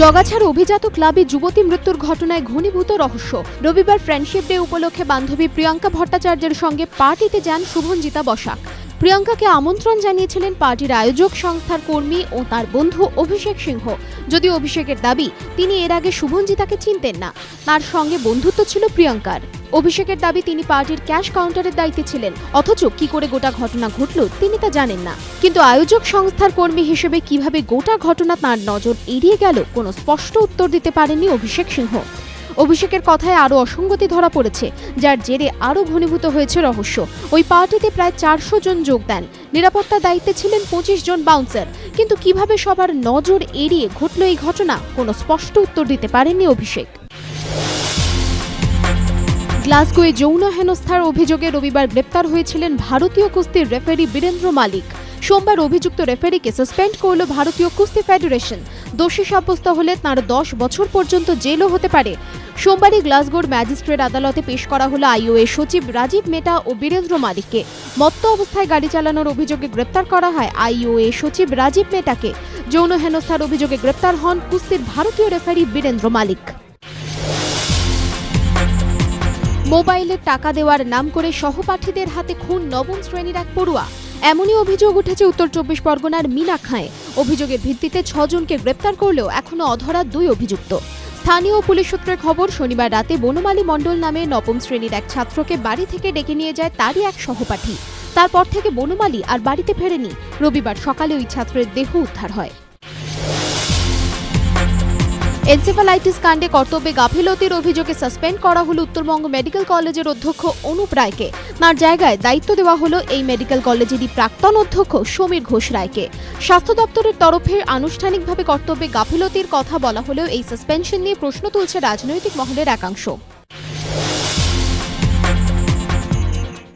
জগাছাড় অভিজাত ক্লাবে যুবতী মৃত্যুর ঘটনায় ঘনীভূত রহস্য। রবিবার ফ্রেন্ডশিপ ডে উপলক্ষে বান্ধবী প্রিয়াঙ্কা ভট্টাচার্যের সঙ্গে পার্টিতে যান শুভঞ্জিতা বসাক। প্রিয়াঙ্কাকে আমন্ত্রণ জানিয়েছিলেন পার্টির আয়োজক সংস্থার কর্মী ও তার বন্ধু অভিষেক সিংহ। যদিও অভিষেকের দাবি, তিনি এর আগে শুভঞ্জিতাকে চিনতেন না। তার সঙ্গে বন্ধুত্ব ছিল প্রিয়াঙ্কার। অভিষেকের দাবি, তিনি পার্টির ক্যাশ কাউন্টারের দায়িত্বে ছিলেন। অথচ কি করে গোটা ঘটনা ঘটল, তিনি তা জানেন না। কিন্তু আয়োজক সংস্থার কর্মী হিসেবে কীভাবে গোটা ঘটনা তার নজর এড়িয়ে গেল, কোনো স্পষ্ট উত্তর দিতে পারেননি অভিষেক সিংহ। অভিষেকের কথায় আরও অসঙ্গতি ধরা পড়েছে, যার জেরে আরও ঘনীভূত হয়েছে রহস্য। ওই পার্টিতে প্রায় চারশো জন যোগ দেন। নিরাপত্তার দায়িত্বে ছিলেন পঁচিশ জন বাউন্সার। কিন্তু কীভাবে সবার নজর এড়িয়ে ঘটল এই ঘটনা, কোনো স্পষ্ট উত্তর দিতে পারেননি অভিষেক। গ্লাসগোয়ে যৌন হেনস্থার অভিযোগে রবিবার গ্রেপ্তার হয়েছিলেন ভারতীয় কুস্তির রেফারি বীরেন্দ্র মালিক। সোমবার অভিযুক্ত রেফারিকে সাসপেন্ড করল ভারতীয় কুস্তি ফেডারেশন। দোষী সাব্যস্ত হলে তাঁর দশ বছর পর্যন্ত জেলও হতে পারে। সোমবারই গ্লাসগোর ম্যাজিস্ট্রেট আদালতে পেশ করা হলো আইওএ সচিব রাজীব মেটা ও বীরেন্দ্র মালিককে। মত্ত অবস্থায় গাড়ি চালানোর অভিযোগে গ্রেপ্তার করা হয় আইওএ সচিব রাজীব মেটাকে যৌন হেনস্থার অভিযোগে গ্রেপ্তার হন কুস্তির ভারতীয় রেফারি বীরেন্দ্র মালিক। মোবাইলে টাকা দেওয়ার নাম করে সহপাঠীদের হাতে খুন নবম শ্রেণির এক পড়ুয়া। এমনই অভিযোগ উঠেছে উত্তর চব্বিশ পরগনার মিনা খাঁয়ে। অভিযোগের ভিত্তিতে ছজনকে গ্রেপ্তার করলেও এখনও অধরা দুই অভিযুক্ত। স্থানীয় পুলিশ সূত্রের খবর, শনিবার রাতে বনমালী মণ্ডল নামে নবম শ্রেণির এক ছাত্রকে বাড়ি থেকে ডেকে নিয়ে যায় তারই এক সহপাঠী। তারপর থেকে বনমালী আর বাড়িতে ফেরেনি। রবিবার সকালে ওই ছাত্রের দেহ উদ্ধার হয়। এনসেফালাইটিস কাণ্ডে কর্তব্যে গাফিলতির অভিযোগে সাসপেন্ড করা হলো উত্তরবঙ্গ মেডিকেল কলেজের অধ্যক্ষ অনুপ রায়কে। তার জায়গায় দায়িত্ব দেওয়া হলো এই মেডিকেল কলেজেরই প্রাক্তন অধ্যক্ষ সমীর ঘোষ রায়কে। স্বাস্থ্য দপ্তরের তরফে আনুষ্ঠানিকভাবে কর্তব্যে গাফিলতির কথা বলা হলেও এই সাসপেনশন নিয়ে প্রশ্ন তুলছে রাজনৈতিক মহলের একাংশ।